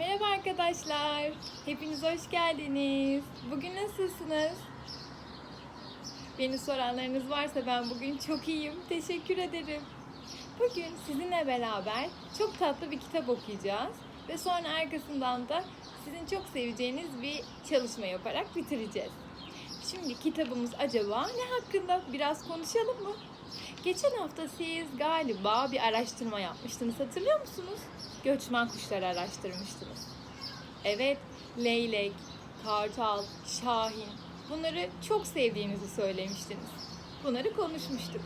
Merhaba arkadaşlar. Hepiniz hoş geldiniz. Bugün nasılsınız? Beni soranlarınız varsa ben bugün çok iyiyim. Teşekkür ederim. Bugün sizinle beraber çok tatlı bir kitap okuyacağız ve sonra arkasından da sizin çok seveceğiniz bir çalışma yaparak bitireceğiz. Şimdi kitabımız acaba ne hakkında? Biraz konuşalım mı? Geçen hafta siz galiba bir araştırma yapmıştınız hatırlıyor musunuz? Göçmen kuşları araştırmıştınız. Evet, leylek, kartal, şahin bunları çok sevdiğinizi söylemiştiniz. Bunları konuşmuştuk.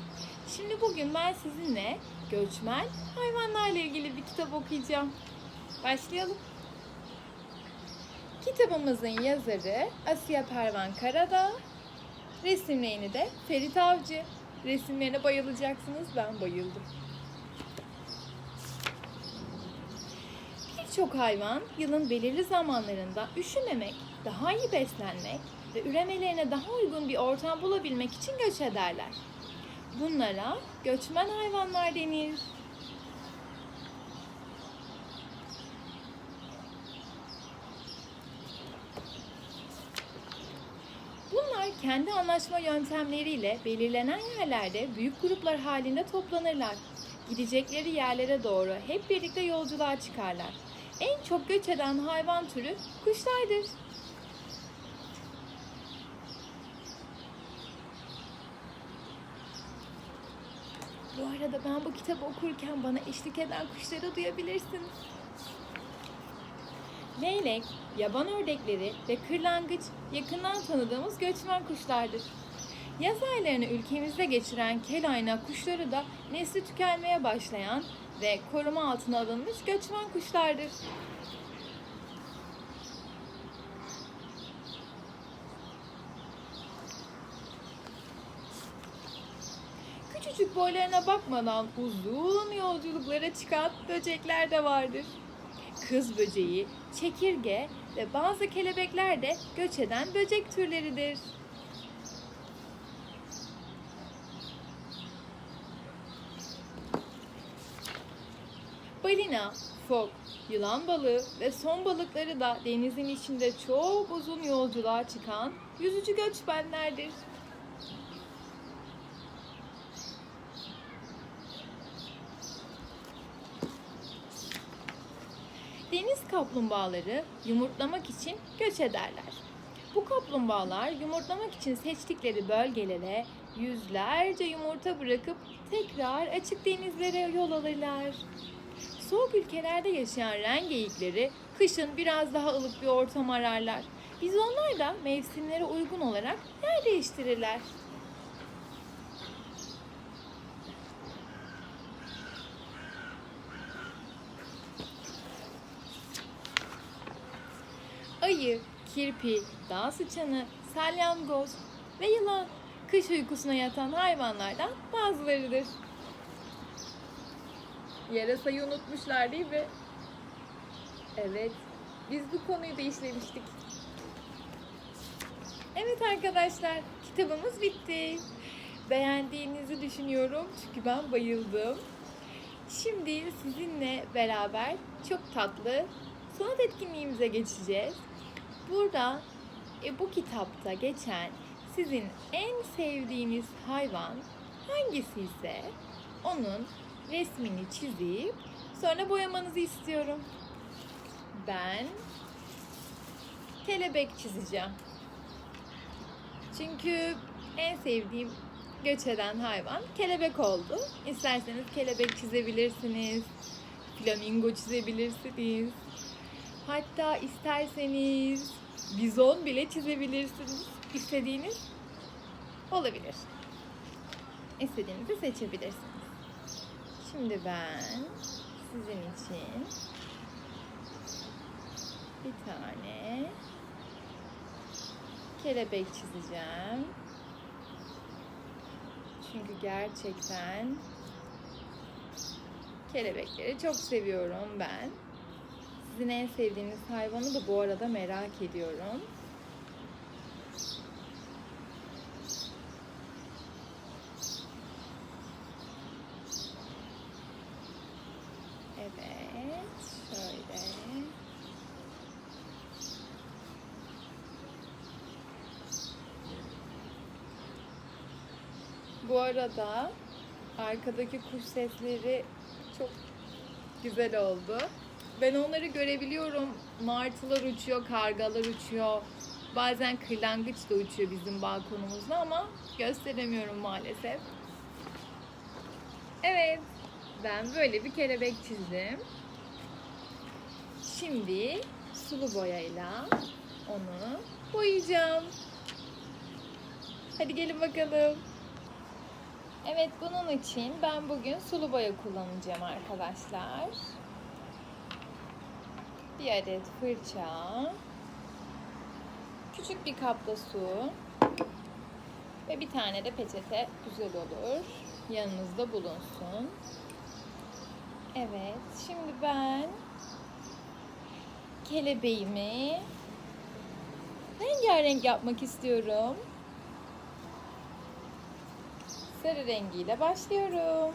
Şimdi bugün ben sizinle göçmen hayvanlarla ilgili bir kitap okuyacağım. Başlayalım. Kitabımızın yazarı Asiye Pervan Karadağ, resimlerini de Ferit Avcı. Resimlerine bayılacaksınız, ben bayıldım. Birçok hayvan yılın belirli zamanlarında üşümemek, daha iyi beslenmek ve üremelerine daha uygun bir ortam bulabilmek için göç ederler. Bunlara göçmen hayvanlar denir. Kendi anlaşma yöntemleriyle belirlenen yerlerde büyük gruplar halinde toplanırlar. Gidecekleri yerlere doğru hep birlikte yolculuğa çıkarlar. En çok göç eden hayvan türü kuşlardır. Bu arada ben bu kitabı okurken bana eşlik eden kuşları duyabilirsiniz. Leylek, yaban ördekleri ve kırlangıç yakından tanıdığımız göçmen kuşlardır. Yaz aylarını ülkemizde geçiren kelayna kuşları da nesli tükenmeye başlayan ve koruma altına alınmış göçmen kuşlardır. Küçücük boylarına bakmadan uzun yolculuklara çıkan böcekler de vardır. Kız böceği, çekirge ve bazı kelebekler de göç eden böcek türleridir. Balina, fok, yılan balığı ve son balıkları da denizin içinde çok uzun yolculuğa çıkan yüzücü göçmenlerdir. Kaplumbağaları yumurtlamak için göç ederler. Bu kaplumbağalar yumurtlamak için seçtikleri bölgelere yüzlerce yumurta bırakıp tekrar açık denizlere yol alırlar. Soğuk ülkelerde yaşayan ren geyikleri kışın biraz daha ılık bir ortam ararlar. Biz onlar da mevsimlere uygun olarak yer değiştirirler. Ayı, kirpi, dağ sıçanı, salyangoz ve yılan kış uykusuna yatan hayvanlardan bazılarıdır. Yarasayı unutmuşlar değil mi? Evet, biz bu konuyu da işlemiştik. Evet arkadaşlar, kitabımız bitti. Beğendiğinizi düşünüyorum çünkü ben bayıldım. Şimdi sizinle beraber çok tatlı sanat etkinliğimize geçeceğiz. Burada e, bu kitapta geçen sizin en sevdiğiniz hayvan hangisi ise onun resmini çizip sonra boyamanızı istiyorum. Ben kelebek çizeceğim. Çünkü en sevdiğim göç eden hayvan kelebek oldu. İsterseniz kelebek çizebilirsiniz. Flamingo çizebilirsiniz. Hatta isterseniz bizon bile çizebilirsiniz. İstediğiniz olabilir. İstediğinizi seçebilirsiniz. Şimdi ben sizin için bir tane kelebek çizeceğim. Çünkü gerçekten kelebekleri çok seviyorum ben. Sizin en sevdiğiniz hayvanı da bu arada merak ediyorum. Evet, şöyle. Bu arada arkadaki kuş sesleri çok güzel oldu. Ben onları görebiliyorum. Martılar uçuyor, kargalar uçuyor. Bazen kırlangıç da uçuyor bizim balkonumuzda ama gösteremiyorum maalesef. Evet, ben böyle bir kelebek çizdim. Şimdi sulu boyayla onu boyayacağım. Hadi gelin bakalım. Evet bunun için ben bugün sulu boya kullanacağım arkadaşlar. Bir adet fırça. Küçük bir kapta su. Ve bir tane de peçete güzel olur. Yanınızda bulunsun. Evet şimdi ben kelebeğimi rengarenk yapmak istiyorum. Sarı rengiyle başlıyorum.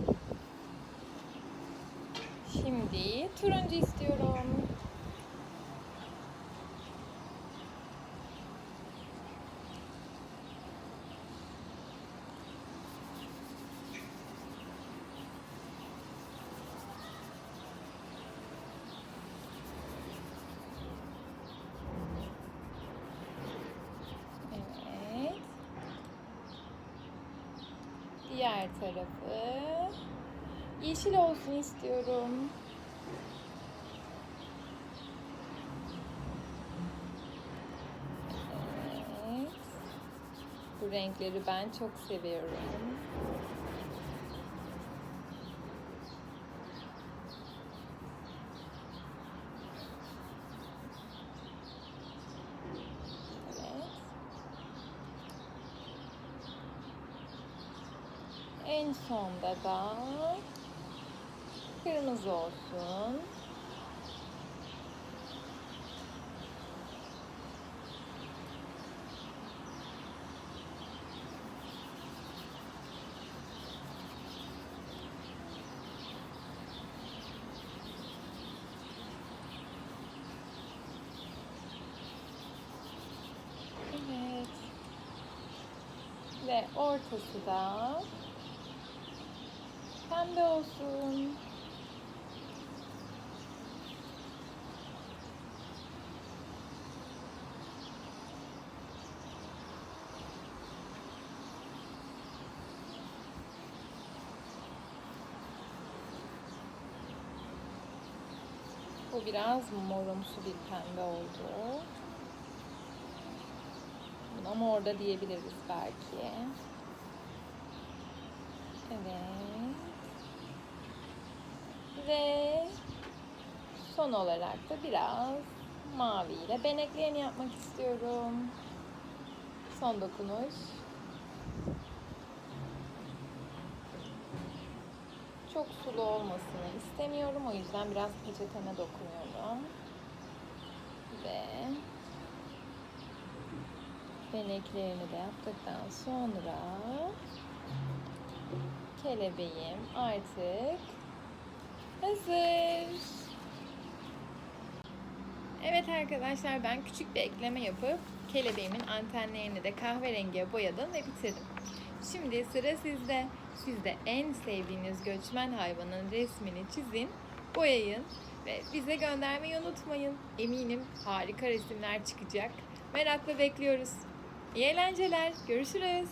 Diğer tarafı yeşil olsun istiyorum. Evet. Bu renkleri ben çok seviyorum. Evet. En sonda da kırmızı olsun. Ve ortası da pembe olsun. Bu biraz morumsu bir pembe oldu. Buna mor da diyebiliriz belki. Evet. Ve son olarak da biraz maviyle beneklerini yapmak istiyorum. Son dokunuş. Çok sulu olmasını istemiyorum. O yüzden biraz peçeteme dokunuyorum. Ve beneklerini de yaptıktan sonra kelebeğim artık hazır. Evet arkadaşlar ben küçük bir ekleme yapıp kelebeğimin antenlerini de kahverengiye boyadım ve bitirdim. Şimdi sıra sizde. Siz de en sevdiğiniz göçmen hayvanın resmini çizin, boyayın ve bize göndermeyi unutmayın. Eminim harika resimler çıkacak. Merakla bekliyoruz. İyi eğlenceler. Görüşürüz.